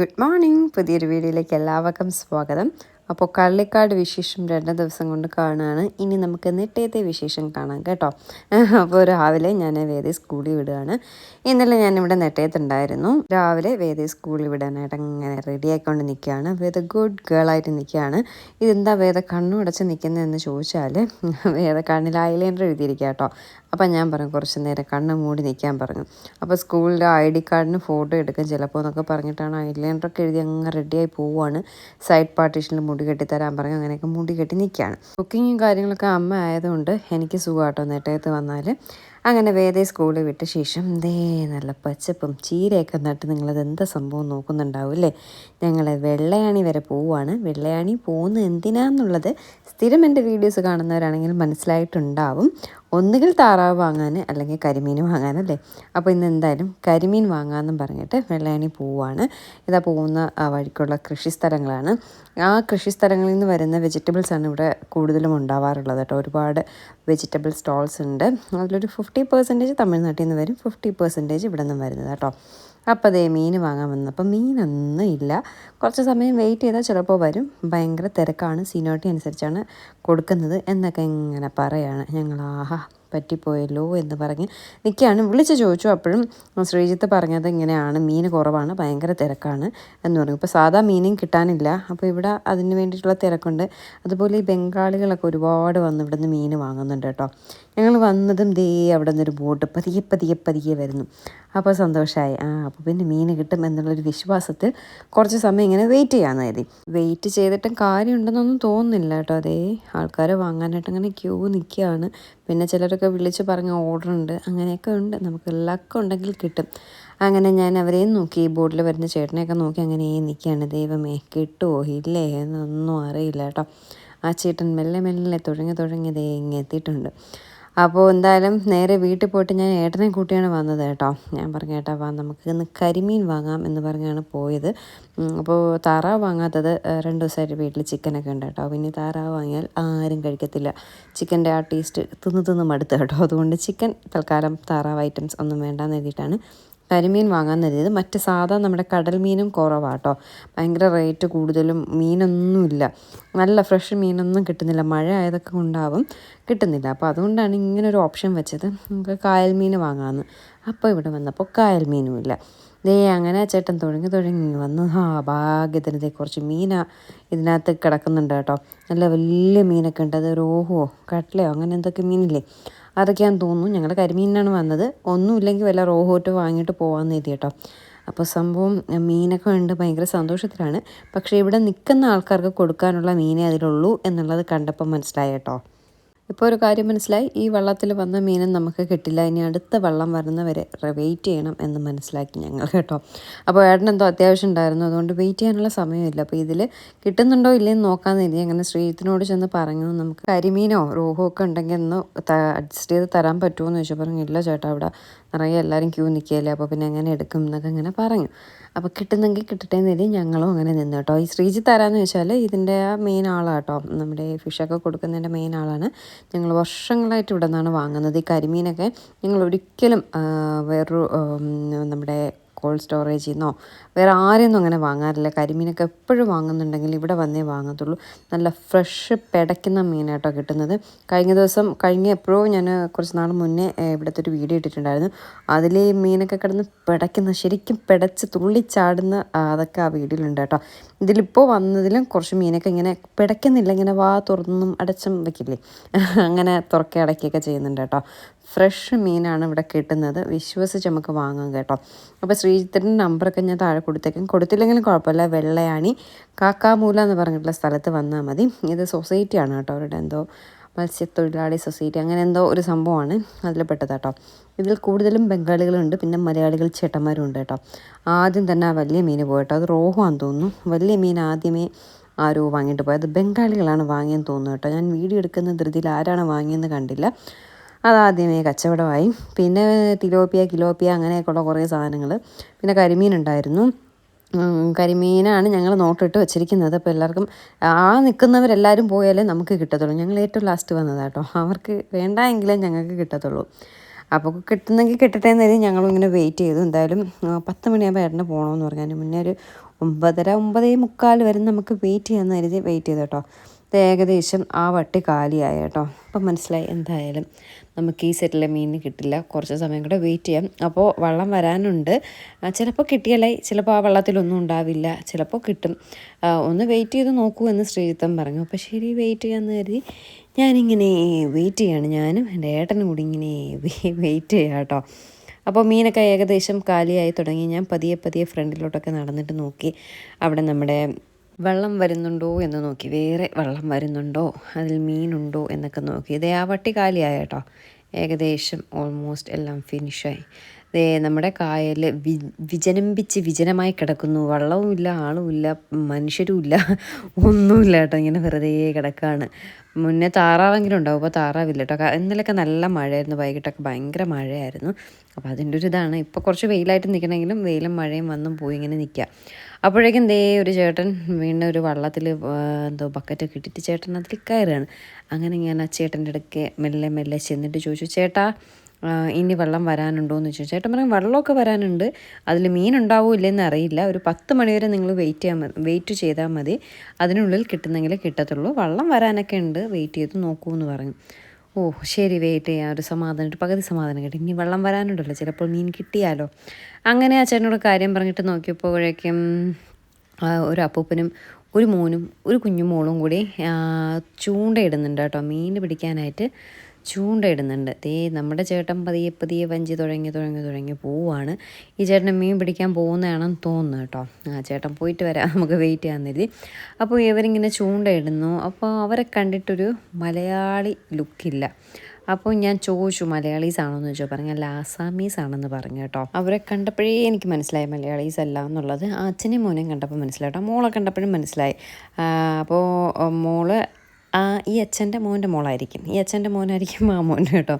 Good morning പുതിയൊരു വീഡിയോയിലേക്ക് എല്ലാവർക്കും സ്വാഗതം. അപ്പോൾ കള്ളിക്കാട് വിശേഷം രണ്ട് ദിവസം കൊണ്ട് കാണുകയാണ് ഇനി നമുക്ക് നെട്ടയത്തെ വിശേഷം കാണാം കേട്ടോ. അപ്പോൾ രാവിലെ ഞാൻ വേദി സ്കൂളിൽ വിടുകയാണ്. ഇന്നലെ ഞാനിവിടെ നെട്ടയത്തുണ്ടായിരുന്നു. രാവിലെ വേദി സ്കൂളിൽ വിടാനായിട്ട് അങ്ങനെ റെഡി ആയിക്കൊണ്ട് നിൽക്കുകയാണ്. വേദ ഗുഡ് ഗേൾ ആയിട്ട് നിൽക്കുകയാണ്. ഇതെന്താ വേദ കണ്ണു അടച്ച് നിൽക്കുന്നതെന്ന് ചോദിച്ചാൽ വേദ കണ്ണിൽ ഐലൈനർ എഴുതിയിരിക്കുക കേട്ടോ. അപ്പം ഞാൻ പറഞ്ഞു കുറച്ച് നേരം കണ്ണ് മൂടി നിൽക്കാൻ പറഞ്ഞു. അപ്പോൾ സ്കൂളിന്റെ ഐ ഡി കാർഡിന് ഫോട്ടോ എടുക്കും ചിലപ്പോൾ എന്നൊക്കെ പറഞ്ഞിട്ടാണ് ഐലൈനറൊക്കെ എഴുതി അങ്ങ് റെഡിയായി പോവുകയാണ്. സൈഡ് പാർട്ടീഷനിൽ മുടി കെട്ടി തരാൻ പറഞ്ഞു അങ്ങനെയൊക്കെ മുടി കെട്ടി നിൽക്കുകയാണ്. കുക്കിങ്ങും കാര്യങ്ങളൊക്കെ അമ്മ ആയതുകൊണ്ട് എനിക്ക് സുഖമാട്ടോ നെട്ടയത്ത് വന്നാൽ. അങ്ങനെ വേദേ സ്കൂളിൽ വിട്ട ശേഷം ദേ നല്ല പച്ചപ്പും ചീരയൊക്കെ നട്ട് നിങ്ങളത് എന്താ സംഭവം നോക്കുന്നുണ്ടാവും അല്ലേ? ഞങ്ങൾ വെള്ളയാണി വരെ പോവുകയാണ്. വെള്ളയാണി പോകുന്നത് എന്തിനാന്നുള്ളത് സ്ഥിരം എന്റെ വീഡിയോസ് കാണുന്നവരാണെങ്കിൽ മനസ്സിലായിട്ടുണ്ടാവും. ഒന്നുകിൽ താറാവ് വാങ്ങാൻ അല്ലെങ്കിൽ കരിമീൻ വാങ്ങാനല്ലേ? അപ്പോൾ ഇന്ന് എന്തായാലും കരിമീൻ വാങ്ങാമെന്നും പറഞ്ഞിട്ട് വെള്ളയണി പോവുകയാണ് ഇതാ പോകുന്ന വഴിക്കുള്ള കൃഷി സ്ഥലങ്ങളാണ്. ആ കൃഷി സ്ഥലങ്ങളിൽ നിന്ന് വരുന്ന വെജിറ്റബിൾസാണ് ഇവിടെ കൂടുതലും ഉണ്ടാവാറുള്ളത് കേട്ടോ. ഒരുപാട് വെജിറ്റബിൾ സ്റ്റോൾസ് ഉണ്ട്. അതിലൊരു ഫിഫ്റ്റി പെർസെന്റേജ് തമിഴ്നാട്ടിൽ നിന്ന് വരും. ഫിഫ്റ്റി പെർസെന്റേജ് ഇവിടെ നിന്നും വരുന്നത് കേട്ടോ. അപ്പോൾ അതേ മീൻ വാങ്ങാൻ വന്നു. അപ്പം മീനൊന്നും ഇല്ല. കുറച്ച് സമയം വെയിറ്റ് ചെയ്താൽ ചിലപ്പോൾ വരും. ഭയങ്കര തിരക്കാണ്. സീനോട്ടി അനുസരിച്ചാണ് കൊടുക്കുന്നത് എന്നൊക്കെ ഇങ്ങനെ പറയാണ്. ഞങ്ങൾ ആഹാ. പറ്റിപ്പോയല്ലോ എന്ന് പറഞ്ഞ് നിൽക്കുകയാണ് വിളിച്ച് ചോദിച്ചു. അപ്പോഴും ശ്രീജിത്ത് പറഞ്ഞത് ഇങ്ങനെയാണ്. മീൻ കുറവാണ്. ഭയങ്കര തിരക്കാണ് എന്ന് പറഞ്ഞു. ഇപ്പോൾ സാധാ മീനും കിട്ടാനില്ല. അപ്പോൾ ഇവിടെ അതിന് വേണ്ടിയിട്ടുള്ള തിരക്കുണ്ട്. അതുപോലെ ഈ ബംഗാളികളൊക്കെ ഒരുപാട് വന്ന് ഇവിടെ നിന്ന് മീൻ വാങ്ങുന്നുണ്ട് കേട്ടോ. ഞങ്ങൾ വന്നതും ദേ അവിടെ നിന്നൊരു ബോട്ട് പതിയെ പതിയെ പതിയെ വരുന്നു. അപ്പോൾ സന്തോഷമായി ആ അപ്പോൾ പിന്നെ മീൻ കിട്ടും എന്നുള്ളൊരു വിശ്വാസത്തിൽ കുറച്ച് സമയം ഇങ്ങനെ വെയിറ്റ് ചെയ്യാമെന്ന് കരുതി. വെയിറ്റ് ചെയ്തിട്ടും കാര്യമുണ്ടെന്നൊന്നും തോന്നുന്നില്ല കേട്ടോ. അതേ ആൾക്കാർ വാങ്ങാനായിട്ട് അങ്ങനെ ക്യൂ നിൽക്കുകയാണ് പിന്നെ ചിലരൊക്കെ വിളിച്ച് പറഞ്ഞ ഓർഡർ ഉണ്ട് അങ്ങനെയൊക്കെ ഉണ്ട്. നമുക്ക് ലക്ക് ഉണ്ടെങ്കിൽ കിട്ടും. അങ്ങനെ ഞാൻ അവരെയും നോക്കി ബോർഡിൽ വരുന്ന ചേട്ടനെയൊക്കെ നോക്കി അങ്ങനെ നിൽക്കുകയാണ് ദൈവമേ കിട്ടുമോ ഇല്ലേ? എന്നൊന്നും അറിയില്ല കേട്ടോ. ആ ചേട്ടൻ മെല്ലെ മെല്ലെ തുഴങ്ങി തുഴങ്ങി ദേ ഇങ്ങനെ എത്തിയിട്ടുണ്ട്. അപ്പോൾ എന്തായാലും നേരെ വീട്ടിൽ പോയിട്ട് ഞാൻ ഏട്ടനെ കൂട്ടിയാണ് വന്നത് കേട്ടോ. ഞാൻ പറഞ്ഞു ഏട്ടാ വാ നമുക്ക് ഇന്ന് കരിമീൻ വാങ്ങാം എന്ന് പറഞ്ഞാണ് പോയത്. അപ്പോൾ താറാവ് വാങ്ങാത്തത് രണ്ട് ദിവസമായിട്ട് വീട്ടിൽ ചിക്കനൊക്കെ ഉണ്ട് കേട്ടോ. പിന്നെ താറാവ് വാങ്ങിയാൽ ആരും കഴിക്കത്തില്ല. ചിക്കന്റെ ആ ടേസ്റ്റ് തിന്ന് തിന്ന് മടുത്ത് കേട്ടോ. അതുകൊണ്ട് ചിക്കൻ തൽക്കാലം താറാവ് ഐറ്റംസ് ഒന്നും വേണ്ടാന്ന് എഴുതിയിട്ടാണ് കരിമീൻ വാങ്ങാൻ കരുതിയത് മറ്റ് സാധാ നമ്മുടെ കടൽ മീനും കുറവാട്ടോ. ഭയങ്കര റേറ്റ് കൂടുതലും മീനൊന്നുമില്ല. നല്ല ഫ്രഷ് മീനൊന്നും കിട്ടുന്നില്ല. മഴ ആയതൊക്കെ കൊണ്ടാവും കിട്ടുന്നില്ല. അപ്പോൾ അതുകൊണ്ടാണ് ഇങ്ങനെ ഒരു ഓപ്ഷൻ വെച്ചത്. നമുക്ക് കായൽ മീൻ വാങ്ങാമെന്ന് അപ്പോൾ ഇവിടെ വന്നപ്പോൾ കായൽ മീനും ഇല്ല. ദേ അങ്ങനെ ചേട്ടൻ തുഴങ്ങി തുഴങ്ങി വന്നു ആ ഭാഗ്യത്തിന് കുറച്ച് മീനാ ഇതിനകത്ത് കിടക്കുന്നുണ്ട് കേട്ടോ. നല്ല വലിയ മീനൊക്കെ ഉണ്ട്. അത് ഓഹോ കട്ട്ലയോ അങ്ങനെ എന്തൊക്കെ മീനില്ലേ? അതൊക്കെയാണെന്ന് തോന്നുന്നു. ഞങ്ങൾ കരിമീനാണ് വന്നത്. ഒന്നുമില്ലെങ്കിൽ വല്ല റോഹോട്ട് വാങ്ങിയിട്ട് പോകാമെന്ന് എഴുതി കേട്ടോ അപ്പോൾ സംഭവം മീനൊക്കെ ഉണ്ട് ഭയങ്കര സന്തോഷത്തിലാണ്. പക്ഷേ ഇവിടെ നിൽക്കുന്ന ആൾക്കാർക്ക് കൊടുക്കാനുള്ള മീനേ അതിലുള്ളൂ എന്നുള്ളത് കണ്ടപ്പോൾ മനസ്സിലായി കേട്ടോ. ഇപ്പോൾ ഒരു കാര്യം മനസ്സിലായി. ഈ വള്ളത്തിൽ വന്ന മീനും നമുക്ക് കിട്ടില്ല. ഇനി അടുത്ത വള്ളം വരുന്നവരെ വെയിറ്റ് ചെയ്യണം എന്ന് മനസ്സിലാക്കി ഞങ്ങൾ കേട്ടോ. അപ്പോൾ ഏട്ടൻ എന്തോ അത്യാവശ്യം ഉണ്ടായിരുന്നു. അതുകൊണ്ട് വെയിറ്റ് ചെയ്യാനുള്ള സമയമില്ല. അപ്പോൾ ഇതിൽ കിട്ടുന്നുണ്ടോ ഇല്ലേന്ന് നോക്കാൻ കരുതി അങ്ങനെ ശ്രീജിത്തിനോട് ചെന്ന് പറഞ്ഞു. നമുക്ക് കരിമീനോ റോഹോ ഒക്കെ ഉണ്ടെങ്കിൽ ഒന്ന് അഡ്ജസ്റ്റ് ചെയ്ത് തരാൻ പറ്റുമോ എന്ന് ചോദിച്ചു പറഞ്ഞു ഇല്ല ചേട്ടാ അവിടെ നിറയെ എല്ലാവരും ക്യൂ നിൽക്കുകയല്ലേ. അപ്പോൾ പിന്നെ എങ്ങനെ എടുക്കും എന്നൊക്കെ അങ്ങനെ പറഞ്ഞു. അപ്പോൾ കിട്ടുന്നെങ്കിൽ കിട്ടട്ടെ എന്ന് കരുതി ഞങ്ങളും അങ്ങനെ നിന്ന് കേട്ടോ. ഈ ശ്രീജിത്ത് ആരാന്ന് വെച്ചാൽ ഇതിന്റെ മെയിൻ ആളാണ് കേട്ടോ. നമ്മുടെ ഫിഷൊക്കെ കൊടുക്കുന്നതിന്റെ മെയിൻ ആളാണ്. ഞങ്ങൾ വർഷങ്ങളായിട്ട് ഇവിടെ നിന്നാണ് വാങ്ങുന്നത് ഈ കരിമീനൊക്കെ. ഞങ്ങൾ ഒരിക്കലും വേറൊരു നമ്മുടെ കോൾഡ് സ്റ്റോറേജിൽ നിന്നോ വേറെ ആരെയൊന്നും അങ്ങനെ വാങ്ങാറില്ല. കരിമീനൊക്കെ എപ്പോഴും വാങ്ങുന്നുണ്ടെങ്കിൽ ഇവിടെ വന്നേ വാങ്ങത്തുള്ളൂ. നല്ല ഫ്രഷ് പിടയ്ക്കുന്ന മീനാട്ടോ കിട്ടുന്നത്. കഴിഞ്ഞ ദിവസം കഴിഞ്ഞ എപ്പോഴോ ഞാൻ കുറച്ച് നാൾ മുന്നേ ഇവിടുത്തെ ഒരു വീഡിയോ ഇട്ടിട്ടുണ്ടായിരുന്നു. അതിൽ മീനൊക്കെ കിടന്ന് പിടയ്ക്കുന്ന ശരിക്കും പിടച്ച് തുള്ളിച്ചാടുന്ന അതൊക്കെ ആ വീഡിയോയിലുണ്ട് കേട്ടോ ഇതിലിപ്പോൾ വന്നതിലും കുറച്ച് മീനൊക്കെ ഇങ്ങനെ പിടയ്ക്കുന്നില്ല ഇങ്ങനെ വാ തുറന്നും അടച്ചും വെക്കില്ലേ? അങ്ങനെ തുറക്കി ചെയ്യുന്നുണ്ട് കേട്ടോ ഫ്രഷ് മീനാണ് ഇവിടെ കിട്ടുന്നത്. വിശ്വസിച്ച് നമുക്ക് വാങ്ങാം കേട്ടോ. അപ്പോൾ ശ്രീജിത്തിന്റെ നമ്പറൊക്കെ ഞാൻ താഴെ കൊടുത്തേക്കും. കൊടുത്തില്ലെങ്കിലും കുഴപ്പമില്ല. വെള്ളയാണി കാക്കാമൂല എന്ന് പറഞ്ഞിട്ടുള്ള സ്ഥലത്ത് വന്നാൽ മതി. ഇത് സൊസൈറ്റിയാണ് കേട്ടോ. അവരുടെ എന്തോ മത്സ്യത്തൊഴിലാളി സൊസൈറ്റി അങ്ങനെ എന്തോ ഒരു സംഭവമാണ് അതിൽ പെട്ടത് കേട്ടോ ഇതിൽ കൂടുതലും ബംഗാളികളുണ്ട്. പിന്നെ മലയാളികൾ ചേട്ടന്മാരും ഉണ്ട് കേട്ടോ. ആദ്യം തന്നെ ആ വലിയ മീൻ പോയിട്ടോ അത് റോഹുവാന്ന് തോന്നുന്നു. വലിയ മീൻ ആദ്യമേ ആരോ വാങ്ങിയിട്ട് പോയത് ബംഗാളികളാണ് വാങ്ങിയെന്ന് തോന്നുന്നു കേട്ടോ. ഞാൻ വീഡിയോ എടുക്കുന്ന ധൃതിയിൽ ആരാണ് വാങ്ങിയെന്ന് കണ്ടില്ല. അതാദ്യമേ കച്ചവടമായി. പിന്നെ തിലോപ്പിയ കിലോപ്പിയ അങ്ങനെയൊക്കെയുള്ള കുറേ സാധനങ്ങൾ പിന്നെ കരിമീൻ ഉണ്ടായിരുന്നു കരിമീനാണ് ഞങ്ങൾ നോട്ടിട്ട് വെച്ചിരിക്കുന്നത്. അപ്പോൾ എല്ലാവർക്കും ആ നിൽക്കുന്നവരെല്ലാവരും പോയാലേ നമുക്ക് കിട്ടത്തുള്ളൂ. ഞങ്ങൾ ഏറ്റവും ലാസ്റ്റ് വന്നതാട്ടോ. അവർക്ക് വേണ്ടെങ്കിലേ ഞങ്ങൾക്ക് കിട്ടത്തുള്ളൂ. അപ്പോൾ കിട്ടുന്നെങ്കിൽ കിട്ടട്ടെ എന്ന് കരുതി ഞങ്ങളും ഇങ്ങനെ വെയിറ്റ് ചെയ്തു. എന്തായാലും പത്ത് മണിയാകുമ്പോൾ ഏട്ടന് പോകണമെന്ന് പറഞ്ഞു. അതിന് മുന്നേ ഒരു ഒമ്പതര ഒമ്പതേ മുക്കാൽ വരെ നമുക്ക് വെയിറ്റ് ചെയ്യാമെന്ന് കരുതി വെയിറ്റ് ചെയ്തു കേട്ടോ. ഏകദേശം ആ വട്ടി കാലിയായ കേട്ടോ. അപ്പം മനസ്സിലായി എന്തായാലും നമുക്ക് ഈ സെറ്റിലെ മീൻ കിട്ടില്ല. കുറച്ച് സമയം കൂടെ വെയിറ്റ് ചെയ്യാം. അപ്പോൾ വെള്ളം വരാനുണ്ട്. ചിലപ്പോൾ കിട്ടിയാലായി ചിലപ്പോൾ ആ വെള്ളത്തിലൊന്നും ഉണ്ടാവില്ല. ചിലപ്പോൾ കിട്ടും. ഒന്ന് വെയിറ്റ് ചെയ്ത് നോക്കൂ എന്ന് ശ്രീജിത്തം പറഞ്ഞു. അപ്പോൾ ശരി വെയിറ്റ് ചെയ്യാമെന്ന് കരുതി ഞാനിങ്ങനെ വെയിറ്റ് ചെയ്യാണ്. ഞാനും എന്റെ ഏട്ടനും കൂടി ഇങ്ങനെ വെയിറ്റ് ചെയ്യാം കേട്ടോ. അപ്പോൾ മീനൊക്കെ ഏകദേശം കാലിയായി തുടങ്ങി. ഞാൻ പതിയെ പതിയെ ഫ്രണ്ടിലോട്ടൊക്കെ നടന്നിട്ട് നോക്കി. അവിടെ നമ്മുടെ വെള്ളം വരുന്നുണ്ടോ എന്ന് നോക്കി. വേറെ വെള്ളം വരുന്നുണ്ടോ? അതിൽ മീനുണ്ടോ എന്നൊക്കെ നോക്കി. ഇതേ ആ വട്ടി കാലിയായ കേട്ടോ. ഏകദേശം ഓൾമോസ്റ്റ് എല്ലാം ഫിനിഷായി നമ്മുടെ കായൽ വി വിജനമ്പിച്ച് വിജനമായി കിടക്കുന്നു. വള്ളവുമില്ല ആളുമില്ല മനുഷ്യരുമില്ല ഒന്നുമില്ല കേട്ടോ. ഇങ്ങനെ വെറുതെ കിടക്കുകയാണ് മുന്നേ താറാവെങ്കിലും ഉണ്ടാവും. അപ്പോൾ താറാവില്ല കേട്ടോ. ഇന്നലെയൊക്കെ നല്ല മഴയായിരുന്നു. വൈകിട്ടൊക്കെ ഭയങ്കര മഴയായിരുന്നു. അപ്പോൾ അതിന്റെ ഒരു ഇതാണ്. ഇപ്പോൾ കുറച്ച് വെയിലായിട്ട് നിൽക്കണമെങ്കിലും വെയിലും മഴയും വന്നും പോയി ഇങ്ങനെ നിൽക്കുക. അപ്പോഴേക്കും ദേ ഒരു ചേട്ടൻ വീണ്ടും ഒരു വള്ളത്തിൽ എന്തോ ബക്കറ്റ് കിട്ടിയിട്ട് ചേട്ടൻ അതിൽ കയറുകയാണ്. അങ്ങനെ ഞാൻ ആ ചേട്ടന്റെ ഇടയ്ക്ക് മെല്ലെ മെല്ലെ ചെന്നിട്ട് ചോദിച്ചു ചേട്ടാ ഇനി വെള്ളം വരാനുണ്ടോ എന്ന് ചോദിച്ചു. ചേട്ടൻ പറയും വെള്ളമൊക്കെ വരാനുണ്ട്. അതിൽ മീൻ ഉണ്ടാവോ ഇല്ലെന്ന് അറിയില്ല. ഒരു പത്ത് മണിവരെ നിങ്ങൾ വെയിറ്റ് ചെയ്യാൻ വെയിറ്റ് ചെയ്താൽ മതി. അതിനുള്ളിൽ കിട്ടുന്നെങ്കിൽ കിട്ടത്തുള്ളൂ. വെള്ളം വരാനൊക്കെ ഉണ്ട്. വെയിറ്റ് ചെയ്ത് നോക്കൂ എന്ന് പറഞ്ഞു. ഓ ശരി വെയിറ്റ് ചെയ്യാം. ഒരു സമാധാനം ഒരു പകുതി സമാധാനം കിട്ടി. ഇനി വെള്ളം വരാനുണ്ടല്ലോ. ചിലപ്പോൾ മീൻ കിട്ടിയാലോ. അങ്ങനെ ആ ചേട്ടനോട് കാര്യം പറഞ്ഞിട്ട് നോക്കിയപ്പോഴേക്കും ഒരു അപ്പൂപ്പനും ഒരു മോനും ഒരു കുഞ്ഞു കുഞ്ഞുമോളും കൂടി ചൂണ്ടയിടുന്നുണ്ട് കേട്ടോ. മീൻ പിടിക്കാനായിട്ട്. ചൂണ്ടയിടുന്നുണ്ട്. ദേ നമ്മുടെ ചേട്ടൻ പതിയെ പതിയെ വഞ്ചി തുടങ്ങി തുടങ്ങി തുടങ്ങി പോവാണ്. ഈ ചേട്ടനെ മീൻ പിടിക്കാൻ പോകുന്നതാണെന്ന് തോന്നുന്നു കേട്ടോ. ആ ചേട്ടൻ പോയിട്ട് വരാം. നമുക്ക് വെയിറ്റ് ചെയ്യാൻ കരുതി. അപ്പോൾ ഇവരിങ്ങനെ ചൂണ്ടയിടുന്നു. അപ്പോൾ അവരെ കണ്ടിട്ടൊരു മലയാളി ലുക്കില്ല അപ്പോൾ ഞാൻ ചോദിച്ചു മലയാളീസ് ആണോ എന്ന് ചോദിച്ചു? പറഞ്ഞു അല്ല ആസാമീസ് ആണെന്ന് പറഞ്ഞു കേട്ടോ. അവരെ കണ്ടപ്പോഴേ എനിക്ക് മനസ്സിലായി മലയാളീസ് അല്ല എന്നുള്ളത്. അച്ഛനെയും മോനെയും കണ്ടപ്പോൾ മനസ്സിലായിട്ടോ മോളെ കണ്ടപ്പോഴും മനസ്സിലായി. അപ്പോൾ മോൾ ഈ അച്ഛന്റെ മോന്റെ മോളായിരിക്കും. ഈ അച്ഛന്റെ മോനായിരിക്കും ആ മോൻ കേട്ടോ.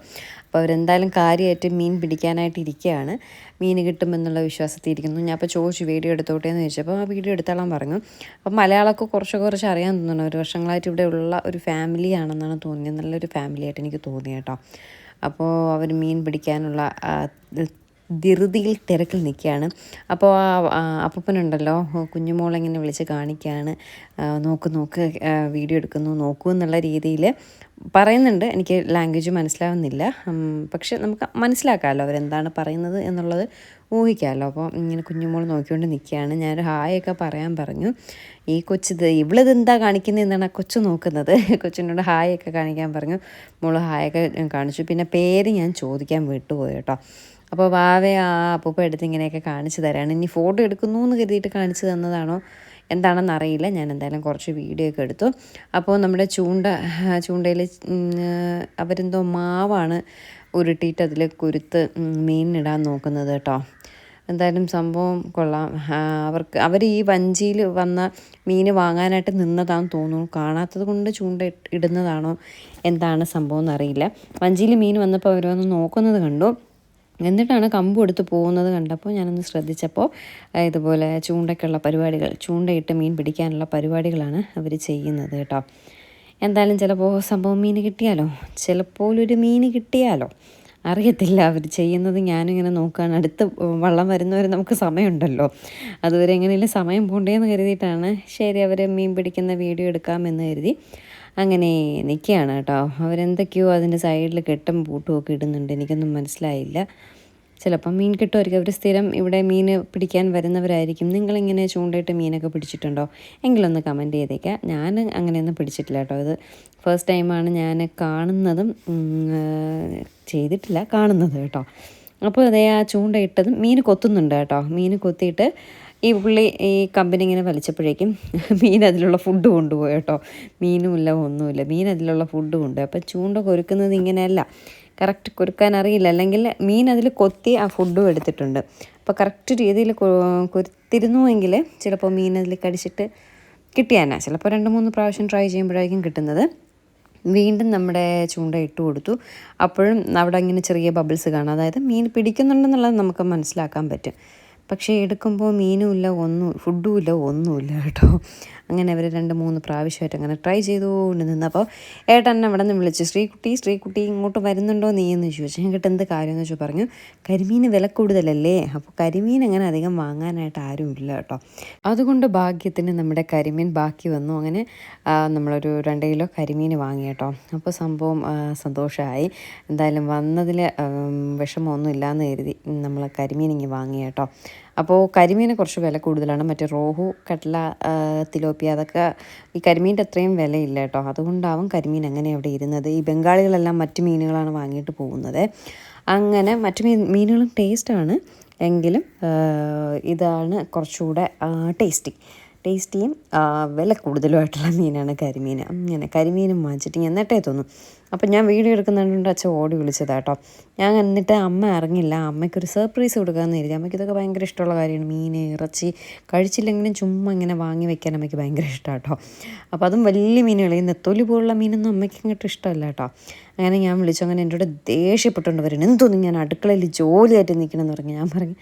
അപ്പോൾ അവരെന്തായാലും കാര്യമായിട്ട് മീൻ പിടിക്കാനായിട്ട് ഇരിക്കുകയാണ്. മീൻ കിട്ടുമെന്നുള്ള വിശ്വാസത്തിൽ ഇരിക്കുന്നു. ഞാൻ അപ്പോൾ ചോദിച്ചു വീഡിയോ എടുത്തോട്ടെ? എന്ന് ചോദിച്ചപ്പോൾ ആ വീഡിയോ എടുത്തോളാൻ പറഞ്ഞു. അപ്പം മലയാളമൊക്കെ കുറച്ച് കുറച്ച് അറിയാൻ തോന്നുന്നു ഒരു വർഷങ്ങളായിട്ട് ഇവിടെ ഉള്ള ഒരു ഫാമിലി ആണെന്നാണ് തോന്നിയത്. നല്ലൊരു ഫാമിലി ആയിട്ട് എനിക്ക് തോന്നി കേട്ടോ. അപ്പോൾ അവർ മീൻ പിടിക്കാനുള്ള ധൃതിയിൽ തിരക്കിൽ നിൽക്കുകയാണ്. അപ്പോൾ അപ്പൂപ്പനുണ്ടല്ലോ കുഞ്ഞുമോളെങ്ങനെ വിളിച്ച് കാണിക്കുകയാണ്. നോക്ക് നോക്ക് വീഡിയോ എടുക്കുന്നു നോക്കൂ എന്നുള്ള രീതിയിൽ പറയുന്നുണ്ട്. എനിക്ക് ലാംഗ്വേജ് മനസ്സിലാവുന്നില്ല. പക്ഷെ നമുക്ക് മനസ്സിലാക്കാമല്ലോ അവരെന്താണ് പറയുന്നത് എന്നുള്ളത് ഊഹിക്കാമല്ലോ. അപ്പോൾ ഇങ്ങനെ കുഞ്ഞുമോൾ നോക്കിക്കൊണ്ട് നിൽക്കുകയാണ്. ഞാനൊരു ഹായൊക്കെ പറയാൻ പറഞ്ഞു. ഈ കൊച്ചിത് ഇവളിത് എന്താ കാണിക്കുന്നത് എന്നാണ് ആ കൊച്ചു നോക്കുന്നത്. കൊച്ചിനോട് ഹായൊക്കെ കാണിക്കാൻ പറഞ്ഞു. മോൾ ഹായൊക്കെ കാണിച്ചു. പിന്നെ പേര് ഞാൻ ചോദിക്കാൻ വിട്ടുപോയി കേട്ടോ. അപ്പോൾ വാവെ ആ അപ്പൂപ്പ എടുത്ത് ഇങ്ങനെയൊക്കെ കാണിച്ചു തരാണ്. ഇനി ഫോട്ടോ എടുക്കുന്നു എന്ന് കരുതിയിട്ട് കാണിച്ചു തന്നതാണോ എന്താണെന്ന് അറിയില്ല. ഞാൻ എന്തായാലും കുറച്ച് വീഡിയോ ഒക്കെ എടുത്തു. അപ്പോൾ നമ്മുടെ ചൂണ്ട ചൂണ്ടയിൽ അവരെന്തോ മാവാണ് ഉരുട്ടിയിട്ട് അതിൽ കുരുത്ത് മീനിടാൻ നോക്കുന്നത് കേട്ടോ. എന്തായാലും സംഭവം കൊള്ളാം. അവർക്ക് അവർ ഈ വഞ്ചിയിൽ വന്ന മീൻ വാങ്ങാനായിട്ട് നിന്നതാണെന്ന് തോന്നുന്നു. കാണാത്തത് കൊണ്ട് ചൂണ്ട ഇടുന്നതാണോ? എന്താണ് സംഭവം എന്നറിയില്ല വഞ്ചിയിൽ മീൻ വന്നപ്പോൾ അവർ വന്ന് നോക്കുന്നത് കണ്ടു. എന്നിട്ടാണ് കമ്പ് എടുത്ത് പോകുന്നത് കണ്ടപ്പോൾ ഞാനൊന്ന് ശ്രദ്ധിച്ചപ്പോൾ ഇതുപോലെ ചൂണ്ടയ്ക്കുള്ള പരിപാടികൾ ചൂണ്ടയിട്ട് മീൻ പിടിക്കാനുള്ള പരിപാടികളാണ് അവർ ചെയ്യുന്നത് കേട്ടോ. എന്തായാലും ചിലപ്പോൾ സംഭവം മീൻ കിട്ടിയാലോ? ചിലപ്പോൾ ഒരു മീൻ കിട്ടിയാലോ? അറിയത്തില്ല അവർ ചെയ്യുന്നത് ഞാനിങ്ങനെ നോക്കുകയാണ്. അടുത്ത് വള്ളം വരുന്നവരെ നമുക്ക് സമയമുണ്ടല്ലോ. അതുവരെ എങ്ങനെയല്ലേ സമയം പോണ്ടേന്ന് കരുതിയിട്ടാണ്. ശരി അവർ മീൻ പിടിക്കുന്ന വീഡിയോ എടുക്കാമെന്ന് കരുതി. അങ്ങനെ നിൽക്കുകയാണ് കേട്ടോ. അവരെന്തൊക്കെയോ അതിന്റെ സൈഡിൽ കെട്ടും പൂട്ടും ഒക്കെ ഇടുന്നുണ്ട്. എനിക്കൊന്നും മനസ്സിലായില്ല. ചിലപ്പം മീൻ കിട്ടുമായിരിക്കും. അവർ സ്ഥിരം ഇവിടെ മീൻ പിടിക്കാൻ വരുന്നവരായിരിക്കും. നിങ്ങളിങ്ങനെ ചൂണ്ടയിട്ട് മീനൊക്കെ പിടിച്ചിട്ടുണ്ടോ? എങ്കിലൊന്ന് കമന്റ് ചെയ്തേക്കാം. ഞാൻ അങ്ങനെയൊന്നും പിടിച്ചിട്ടില്ല കേട്ടോ. ഇത് ഫസ്റ്റ് ടൈമാണ് ഞാൻ കാണുന്നതും ചെയ്തിട്ടില്ല കാണുന്നത് കേട്ടോ. അപ്പോൾ അതേ ആ ചൂണ്ടയിട്ടതും മീൻ കൊത്തുന്നുണ്ട് കേട്ടോ. മീൻ കൊത്തിയിട്ട് ഈ പുള്ളി ഈ കമ്പനി ഇങ്ങനെ വലിച്ചപ്പോഴേക്കും മീൻ അതിലുള്ള ഫുഡ് കൊണ്ടുപോയി കേട്ടോ. മീനുമില്ല ഒന്നുമില്ല. മീൻ അതിലുള്ള ഫുഡ് കൊണ്ടുപോയി. അപ്പം ചൂണ്ട കൊരുക്കുന്നത് ഇങ്ങനെയല്ല. കറക്റ്റ് കൊരുക്കാൻ അറിയില്ല. അല്ലെങ്കിൽ മീൻ അതിൽ കൊത്തി ആ ഫുഡും എടുത്തിട്ടുണ്ട്. അപ്പോൾ കറക്റ്റ് രീതിയിൽ കൊരുത്തിരുന്നുവെങ്കിൽ ചിലപ്പോൾ മീൻ അതിൽ കടിച്ചിട്ട് കിട്ടിയാനാ. ചിലപ്പോൾ രണ്ട് മൂന്ന് പ്രാവശ്യം ട്രൈ ചെയ്യുമ്പോഴായിരിക്കും കിട്ടുന്നത്. വീണ്ടും നമ്മുടെ ചൂണ്ട ഇട്ട് കൊടുത്തു. അപ്പോഴും അവിടെ ഇങ്ങനെ ചെറിയ ബബിൾസ് കാണാം. അതായത് മീൻ പിടിക്കുന്നുണ്ടെന്നുള്ളത് നമുക്ക് മനസ്സിലാക്കാൻ പറ്റും. പക്ഷേ എടുക്കുമ്പോൾ മീനും ഇല്ല ഒന്നും ഫുഡും ഇല്ല ഒന്നുമില്ല കേട്ടോ. അങ്ങനെ അവർ രണ്ട് മൂന്ന് പ്രാവശ്യമായിട്ട് അങ്ങനെ ട്രൈ ചെയ്തുകൊണ്ട് നിന്നപ്പോൾ ഏട്ടൻ അവിടെ നിന്ന് വിളിച്ച് ശ്രീകുട്ടി ശ്രീകുട്ടി ഇങ്ങോട്ട് വരുന്നുണ്ടോ നീ? എന്ന് ചോദിച്ചു. കേട്ട് എന്ത് കാര്യം എന്ന് വെച്ചാൽ പറഞ്ഞു കരിമീൻ വില കൂടുതലല്ലേ? അപ്പോൾ കരിമീൻ അങ്ങനെ അധികം വാങ്ങാനായിട്ട് ആരും ഇല്ല കേട്ടോ. അതുകൊണ്ട് ഭാഗ്യത്തിന് നമ്മുടെ കരിമീൻ ബാക്കി വന്നു. അങ്ങനെ നമ്മളൊരു രണ്ട് കിലോ കരിമീൻ വാങ്ങി കേട്ടോ. അപ്പോൾ സംഭവം സന്തോഷമായി എന്തായാലും വന്നതിൽ വിഷമമൊന്നും ഇല്ലയെന്ന് കരുതി നമ്മൾ കരിമീൻ ഇങ്ങനെ വാങ്ങി കേട്ടോ. അപ്പോൾ കരിമീന് കുറച്ച് വില കൂടുതലാണ്. മറ്റേ റോഹു കട്ല തിലോപ്പി അതൊക്കെ ഈ കരിമീന്റെ അത്രയും വിലയില്ല കേട്ടോ. അതുകൊണ്ടാവും കരിമീൻ അങ്ങനെ അവിടെ ഇരുന്നത്. ഈ ബംഗാളികളെല്ലാം മറ്റ് മീനുകളാണ് വാങ്ങിയിട്ട് പോകുന്നത്. അങ്ങനെ മറ്റ് മീൻ മീനുകളും ടേസ്റ്റാണ്. എങ്കിലും ഇതാണ് കുറച്ചുകൂടെ ടേസ്റ്റി. ടേസ്റ്റിയും വില കൂടുതലുമായിട്ടുള്ള മീനാണ് കരിമീൻ. അങ്ങനെ കരിമീനും വാങ്ങിച്ചിട്ട് ഞാൻ എന്നിട്ടേ തോന്നും അപ്പം ഞാൻ വീഡിയോ എടുക്കുന്നുണ്ട് അച്ഛൻ ഓടി വിളിച്ചതാണ് കേട്ടോ. ഞാൻ എന്നിട്ട് അമ്മ ഇറങ്ങില്ല അമ്മയ്ക്കൊരു സർപ്രൈസ് കൊടുക്കാമെന്ന് കരുതി. അമ്മയ്ക്ക് ഇതൊക്കെ ഭയങ്കര ഇഷ്ടമുള്ള കാര്യമാണ്. മീൻ ഇറച്ചി കഴിച്ചില്ലെങ്കിലും ചുമ്മാ ഇങ്ങനെ വാങ്ങി വെക്കാൻ അമ്മയ്ക്ക് ഭയങ്കര ഇഷ്ടമാണ് കേട്ടോ. അപ്പോൾ അതും വലിയ മീനുകൾ ഈ നെത്തോലി പോലുള്ള മീനൊന്നും അമ്മയ്ക്ക് അങ്ങോട്ട് ഇഷ്ടമല്ല കേട്ടോ. അങ്ങനെ ഞാൻ വിളിച്ചു. അങ്ങനെ കൂടെ ദേഷ്യപ്പെട്ടുകൊണ്ട് വരുന്നു എന്തോന്നും ഞാൻ അടുക്കളയിൽ ജോലിയായിട്ട് നിൽക്കണമെന്ന് പറഞ്ഞു. ഞാൻ പറഞ്ഞു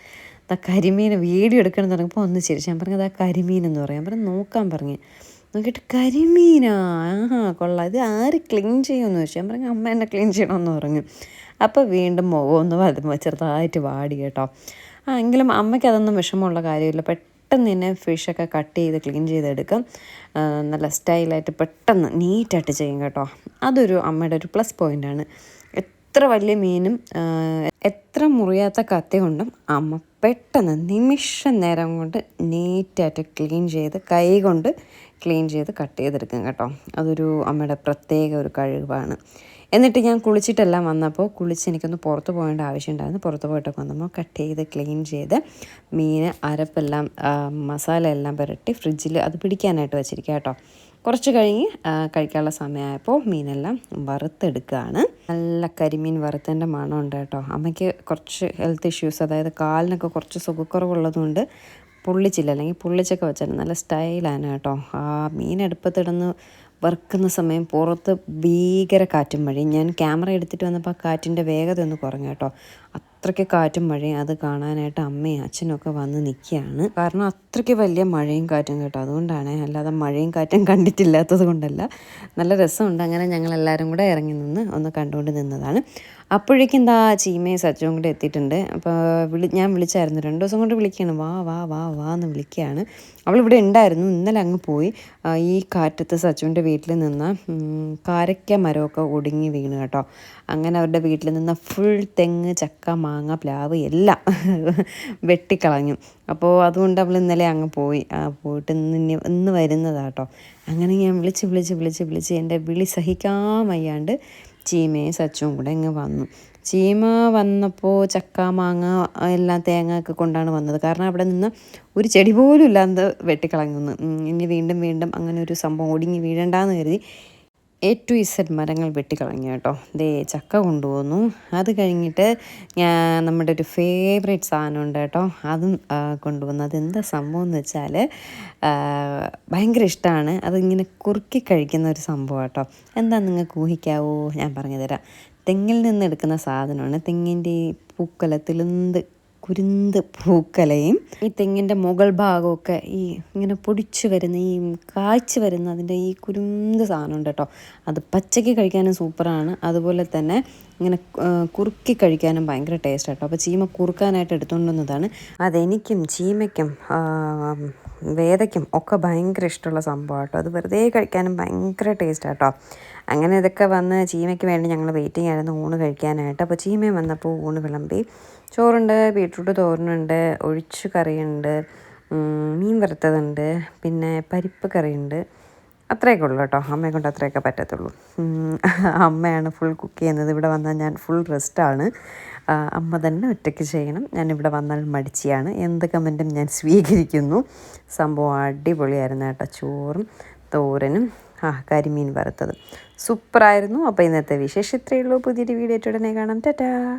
ആ കരിമീൻ വീഡിയോ എടുക്കണം എന്ന് പറഞ്ഞപ്പോൾ ഒന്ന് ചിരിച്ചു. ഞാൻ പറഞ്ഞത് ആ കരിമീൻ എന്ന് പറയാം. പറഞ്ഞു നോക്കാൻ പറഞ്ഞു. നോക്കിയിട്ട് കരിമീനാ. ആ കൊള്ളാം. ഇത് ആര് ക്ലീൻ ചെയ്യുമെന്ന് ചോദിച്ചു. ഞാൻ പറഞ്ഞു അമ്മ എന്നെ ക്ലീൻ ചെയ്യണമെന്ന് പറഞ്ഞു. അപ്പോൾ വീണ്ടും മുഖമൊന്ന് വതുമ്പോൾ ചെറുതായിട്ട് വാടി കേട്ടോ. ആ എങ്കിലും അമ്മയ്ക്ക് അതൊന്നും വിഷമമുള്ള കാര്യമില്ല. പെട്ടെന്ന് തന്നെ ഫിഷൊക്കെ കട്ട് ചെയ്ത് ക്ലീൻ ചെയ്തെടുക്കും. നല്ല സ്റ്റൈലായിട്ട് പെട്ടെന്ന് നീറ്റായിട്ട് ചെയ്യും കേട്ടോ. അതൊരു അമ്മയുടെ ഒരു പ്ലസ് പോയിന്റാണ് എത്ര വലിയ മീനും എത്ര മുറിയാത്ത കത്തി കൊണ്ടും അമ്മ പെട്ടെന്ന് നിമിഷ നേരം കൊണ്ട് നീറ്റായിട്ട് ക്ലീൻ ചെയ്ത് കൈ കൊണ്ട് ക്ലീൻ ചെയ്ത് കട്ട് ചെയ്തെടുക്കും കേട്ടോ. അതൊരു അമ്മയുടെ പ്രത്യേക ഒരു കഴിവാണ്. എന്നിട്ട് ഞാൻ കുളിച്ചിട്ടെല്ലാം വന്നപ്പോൾ കുളിച്ച് എനിക്കൊന്ന് പുറത്ത് പോകേണ്ട ആവശ്യമുണ്ടായിരുന്നു. പുറത്ത് പോയിട്ടൊക്കെ വന്നപ്പോൾ കട്ട് ചെയ്ത് ക്ലീൻ ചെയ്ത് മീൻ അരപ്പെല്ലാം മസാല എല്ലാം പുരട്ടി ഫ്രിഡ്ജിൽ അത് പിടിക്കാനായിട്ട് വെച്ചിരിക്കുക കേട്ടോ. കുറച്ച് കഴിഞ്ഞ് കഴിക്കാനുള്ള സമയമായപ്പോൾ മീനെല്ലാം വറുത്തെടുക്കുകയാണ്. നല്ല കരിമീൻ വറുത്തതിന്റെ ഉണ്ട് കേട്ടോ. അമ്മയ്ക്ക് കുറച്ച് ഹെൽത്ത് ഇഷ്യൂസ് അതായത് കാലിനൊക്കെ കുറച്ച് സുഖക്കുറവുള്ളതുകൊണ്ട് പൊള്ളിച്ചില്ല അല്ലെങ്കിൽ പൊള്ളിച്ചൊക്കെ വെച്ചാൽ നല്ല സ്റ്റൈലാണ് കേട്ടോ. ആ മീൻ എടുപ്പത്തിടന്ന് വറുക്കുന്ന സമയം പുറത്ത് ഭീകര കാറ്റും മഴയും. ഞാൻ ക്യാമറ എടുത്തിട്ട് വന്നപ്പോൾ ആ കാറ്റിന്റെ വേഗത ഒന്ന് കുറഞ്ഞു കേട്ടോ. അത്രയ്ക്ക് കാറ്റും മഴയും അത് കാണാനായിട്ട് അമ്മയും അച്ഛനും ഒക്കെ വന്ന് നിൽക്കുകയാണ്. കാരണം അത്രയ്ക്ക് വലിയ മഴയും കാറ്റും കേട്ടോ. അതുകൊണ്ടാണ് അല്ലാതെ മഴയും കാറ്റും കണ്ടിട്ടില്ലാത്തത് കൊണ്ടല്ല. നല്ല രസമുണ്ട്. അങ്ങനെ ഞങ്ങൾ എല്ലാവരും കൂടെ ഇറങ്ങി നിന്ന് ഒന്ന് കണ്ടുകൊണ്ട് നിന്നതാണ്. അപ്പോഴേക്കും എന്താ ചീമയും സച്ചവും കൂടെ എത്തിയിട്ടുണ്ട്. അപ്പോൾ വിളി ഞാൻ വിളിച്ചായിരുന്നു. രണ്ട് ദിവസം കൊണ്ട് വിളിക്കുകയാണ്. വാ വാ വാ വാ എന്ന് വിളിക്കുകയാണ്. അവളിവിടെ ഉണ്ടായിരുന്നു. ഇന്നലെ അങ്ങ് പോയി. ഈ കാറ്റത്ത് സച്ചുവിന്റെ വീട്ടിൽ നിന്ന് കാരക്ക മരമൊക്കെ ഒടുങ്ങി വീണ് കേട്ടോ. അങ്ങനെ അവരുടെ വീട്ടിൽ നിന്ന് ഫുൾ തെങ്ങ് ചക്ക മാങ്ങ പ്ലാവ് എല്ലാം വെട്ടിക്കളഞ്ഞു. അപ്പോൾ അതുകൊണ്ട് അവൾ ഇന്നലെ അങ്ങ് പോയി. പോയിട്ട് ഇന്ന് ഇന്ന് വരുന്നതാട്ടോ അങ്ങനെ ഞാൻ വിളിച്ച് വിളിച്ച് വിളിച്ച് വിളിച്ച് എന്റെ വിളി സഹിക്കാൻ വയ്യാണ്ട് ചീമയും സച്ചും കൂടെ ഇങ്ങ് വന്നു. ചീമ വന്നപ്പോൾ ചക്ക മാങ്ങ എല്ലാം തേങ്ങ ഒക്കെ കൊണ്ടാണ് വന്നത്. കാരണം അവിടെ നിന്ന് ഒരു ചെടി പോലും ഇല്ലാതെ വെട്ടിക്കളഞ്ഞു. ഇനി വീണ്ടും വീണ്ടും അങ്ങനെ ഒരു സംഭവം ഒടുങ്ങി വീഴണ്ടെന്ന് കരുതി എ ടു ഇസഡ് മരങ്ങൾ വെട്ടിക്കളഞ്ഞു കേട്ടോ. ദേ ചക്ക കൊണ്ടുപോന്നു അത് കഴിഞ്ഞിട്ട് ഞാൻ നമ്മുടെ ഒരു ഫേവറേറ്റ് സാധനം ഉണ്ട് കേട്ടോ. അതും കൊണ്ടുവന്നു. അതെന്താ സംഭവം എന്ന് വെച്ചാൽ ഭയങ്കര ഇഷ്ടമാണ് അതിങ്ങനെ കുറുക്കി കഴിക്കുന്ന ഒരു സംഭവം കേട്ടോ. എന്താ നിങ്ങൾക്ക് ഊഹിക്കാവോ? ഞാൻ പറഞ്ഞു തരാം തെങ്ങിൽ നിന്ന് എടുക്കുന്ന സാധനമാണ്. തെങ്ങിന്റെ പൂക്കലത്തിലുന്ത് കുരുന്ത് പൂക്കലയും ഈ തെങ്ങിന്റെ മുകൾ ഭാഗമൊക്കെ ഈ ഇങ്ങനെ പൊടിച്ചു വരുന്ന ഈ കായ്ച്ചു വരുന്ന അതിന്റെ ഈ കുരുന്ത് സാധനം ഉണ്ട് കേട്ടോ. അത് പച്ചയ്ക്ക് കഴിക്കാനും സൂപ്പറാണ്. അതുപോലെ തന്നെ ഇങ്ങനെ കുറുക്കി കഴിക്കാനും ഭയങ്കര ടേസ്റ്റ് കേട്ടോ. അപ്പോൾ ചീമ കുറുക്കാനായിട്ട് എടുത്തുകൊണ്ടുവന്നതാണ്. അതെനിക്കും ചീമയ്ക്കും വേദയ്ക്കും ഒക്കെ ഭയങ്കര ഇഷ്ടമുള്ള സംഭവം കേട്ടോ അത് വെറുതെ കഴിക്കാനും ഭയങ്കര ടേസ്റ്റ് കേട്ടോ അങ്ങനെ ഇതൊക്കെ വന്ന് ചീമയ്ക്ക് വേണ്ടി ഞങ്ങൾ വെയിറ്റിംഗ് ആയിരുന്നു ഊണ് കഴിക്കാനായിട്ട്. അപ്പോൾ ചീമയും വന്നപ്പോൾ ഊണ് വിളമ്പി. ചോറുണ്ട് ബീട്രൂട്ട് തോരനുണ്ട് ഒഴിച്ചു കറിയുണ്ട് മീൻ വറുത്തതുണ്ട് പിന്നെ പരിപ്പ് കറിയുണ്ട്. അത്രയൊക്കെ ഉള്ളൂ കേട്ടോ. അമ്മയെ കൊണ്ട് അത്രയൊക്കെ പറ്റത്തുള്ളൂ. അമ്മയാണ് ഫുൾ കുക്ക് ചെയ്യുന്നത്. ഇവിടെ വന്നാൽ ഞാൻ ഫുൾ റെസ്റ്റാണ് അമ്മ തന്നെ ഒറ്റയ്ക്ക് ചെയ്യണം. ഞാൻ ഇവിടെ വന്നാൽ മടിച്ചിയാണ്. എന്ത് കമന്റും ഞാൻ സ്വീകരിക്കുന്നു. സംഭവം അടിപൊളിയായിരുന്നു കേട്ടോ. ചോറും തോരനും. ആ കരിമീൻ വറുത്തത്. സൂപ്പറായിരുന്നു. അപ്പോൾ ഇന്നത്തെ വിശേഷം ഇത്രയേ ഉള്ളൂ. പുതിയൊരു വീഡിയോ ഉടനെ കാണാം. ടാറ്റാ.